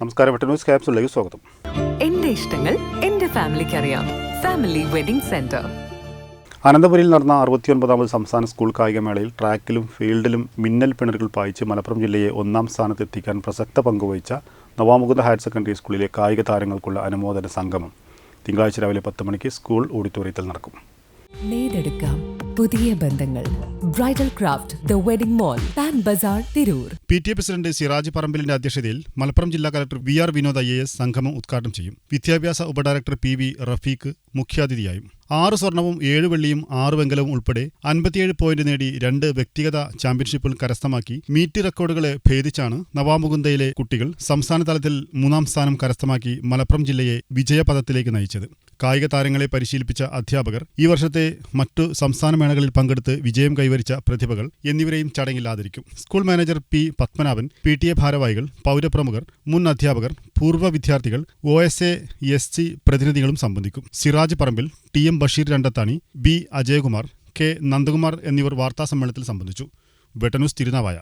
നമസ്കാരം ന്യൂസ് ക്യാപ്സിലേക്ക് സ്വാഗതം. എന്റെ ഇഷ്ടങ്ങൾ എന്റെ ഫാമിലിക്ക് അറിയാം. Family wedding centre. അനന്തപുരിയിൽ നടന്ന അറുപത്തിയൊൻപതാമത് സംസ്ഥാന സ്കൂൾ കായികമേളയിൽ ട്രാക്കിലും ഫീൽഡിലും മിന്നൽ പിണറുകൾ പായിച്ച് മലപ്പുറം ജില്ലയെ ഒന്നാം സ്ഥാനത്തെത്തിക്കാൻ പ്രസക്ത പങ്കുവഹിച്ച നവാമുകുന്ദ ഹയർ സെക്കൻഡറി സ്കൂളിലെ കായിക താരങ്ങൾക്കുള്ള അനുമോദന സംഗമം തിങ്കളാഴ്ച രാവിലെ പത്ത് മണിക്ക് സ്കൂൾ ഓഡിറ്റോറിയത്തിൽ നടക്കും. പുതിയ ബന്ധങ്ങൾ. Bridal craft the wedding mall Pan Bazar Tirur P T A president Siraj പറമ്പിലിന്റെ അധ്യക്ഷതയിൽ മലപ്പുറം ജില്ലാ collector V R Vinod I S സംഗമം ഉദ്ഘാടനം ചെയ്യും. വിദ്യാഭ്യാസ ഉപഡയറക്ടർ പി വി റഫീഖ് മുഖ്യാതിഥിയായും ആറ് സ്വർണവും ഏഴ് വെള്ളിയും ആറ് വെങ്കലവും ഉൾപ്പെടെ അൻപത്തിയേഴ് പോയിന്റ് നേടി രണ്ട് വ്യക്തിഗത ചാമ്പ്യൻഷിപ്പുകൾ കരസ്ഥമാക്കി മീറ്റ് റെക്കോർഡുകളെ ഭേദിച്ചാണ് നവാമുകുന്ദയിലെ കുട്ടികൾ സംസ്ഥാന തലത്തിൽ മൂന്നാം സ്ഥാനം കരസ്ഥമാക്കി മലപ്പുറം ജില്ലയെ വിജയപഥത്തിലേക്ക് നയിച്ചത്. കായിക താരങ്ങളെ പരിശീലിപ്പിച്ച അധ്യാപകർ ഈ വർഷത്തെ മറ്റു സംസ്ഥാന മേളകളിൽ പങ്കെടുത്ത് വിജയം കൈവരിച്ച പ്രതിഭകൾ എന്നിവരെയും ചടങ്ങിൽ school manager P Padmanabhan P T A ഭാരവാഹികൾ പൗരപ്രമുഖർ മുൻ അധ്യാപകർ പൂർവ വിദ്യാർത്ഥികൾ O S A S C പ്രതിനിധികളും സംബന്ധിക്കും. Siraj Parambil T M Basheer Randathani B Ajayakumar K Nandakumar എന്നിവർ വാർത്താസമ്മേളനത്തിൽ സംബന്ധിച്ചു. വെട്ടന്യൂസ് തിരുനാവായ.